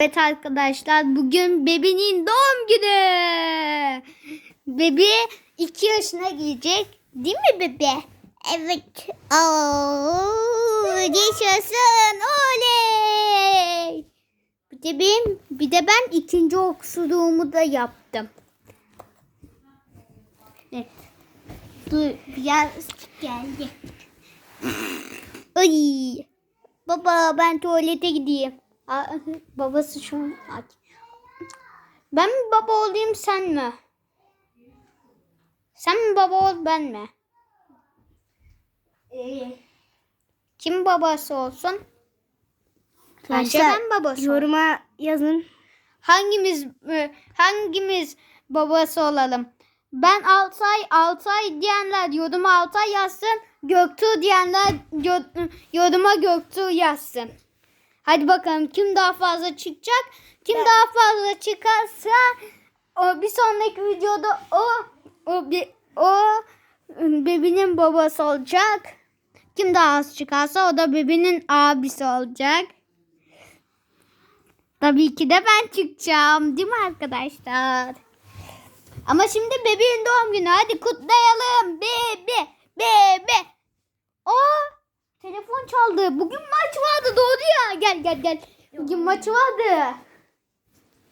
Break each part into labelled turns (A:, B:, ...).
A: Evet arkadaşlar bugün Bebi'nin doğum günü. Bebi 2 yaşına girecek. Değil mi bebe? Evet. Oo, yaşasın. Oley. Bir de, benim, bir de ben ikinci oksuduğumu da yaptım. Evet. Dur biraz geldi. Ay. Baba ben tuvalete gideyim. Babası şu. Ben mi baba olayım sen mi? Sen mi baba ol ben mi? Kim babası olsun? Bence ben babası olayım.
B: Yoruma yazın.
A: Hangimiz e, hangimiz babası olalım? Ben Altay Altay diyenler yoruma Altay yazsın. Göktuğ diyenler yo- yoruma Göktuğ yazsın. Hadi bakalım kim daha fazla çıkacak? Kim daha fazla çıkarsa o bir sonraki videoda o o bir o bebinin babası olacak. Kim daha az çıkarsa o da bebinin abisi olacak. Tabii ki de ben çıkacağım. Değil mi arkadaşlar? Ama şimdi bebeğin doğum günü. Hadi kutlayalım. Bebe. Bebe. Aa, telefon çaldı. Bugün maç vardı. Doğru ya. Gel gel gel. Bugün maç vardı.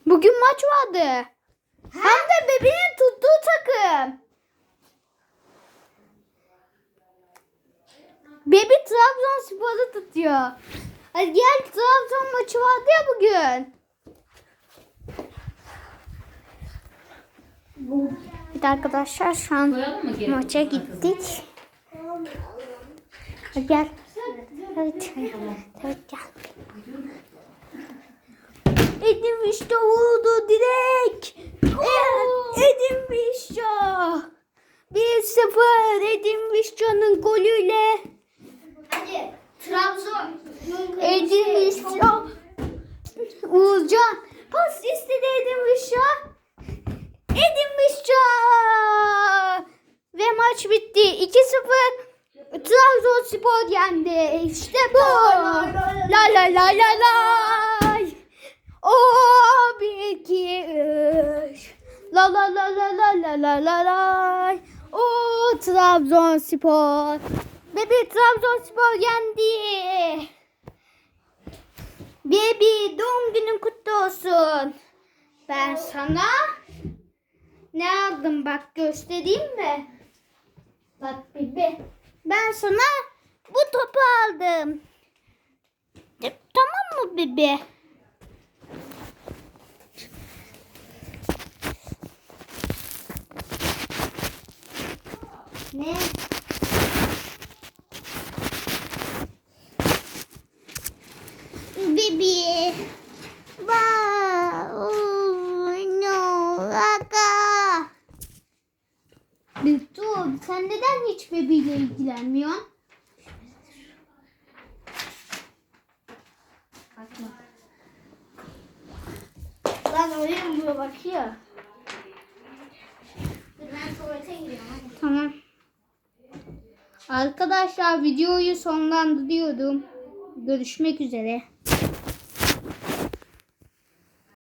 A: Bugün maç vardı. Hem de bebeğin tuttuğu takım. Bebi Trabzonspor'u tutuyor. Hadi gel Trabzon maçı vardı ya bugün. Evet arkadaşlar şu an maça gittik. Hadi gel. Evet. Evet gel. Edim işte vurdu direkt. E- Edim Vişça. 1-0 Edim Vişça'nın golüyle.
B: Hadi Trabzon.
A: Edim Vişça. Uğurcan. Pas istedi Edim Vişça. Edim Vişça. Ve maç bitti. 2-0. Trabzonspor yendi. İşte bu. La la la la la. O bir iki üç. La la la la la la la la la. O Trabzonspor. Bebi Trabzonspor yendi. Bebi doğum günün kutlu olsun. Ben sana ne aldım bak göstereyim mi? Bak bebi. Ben sana bu topu aldım. E, Tamam mı bebi? Ne? Bibi. Sen neden hiç bebeğiyle ilgilenmiyorsun? Bakma.
B: Lan oraya bakıyor?
A: Tamam. Arkadaşlar videoyu sonlandırıyorum. Görüşmek üzere.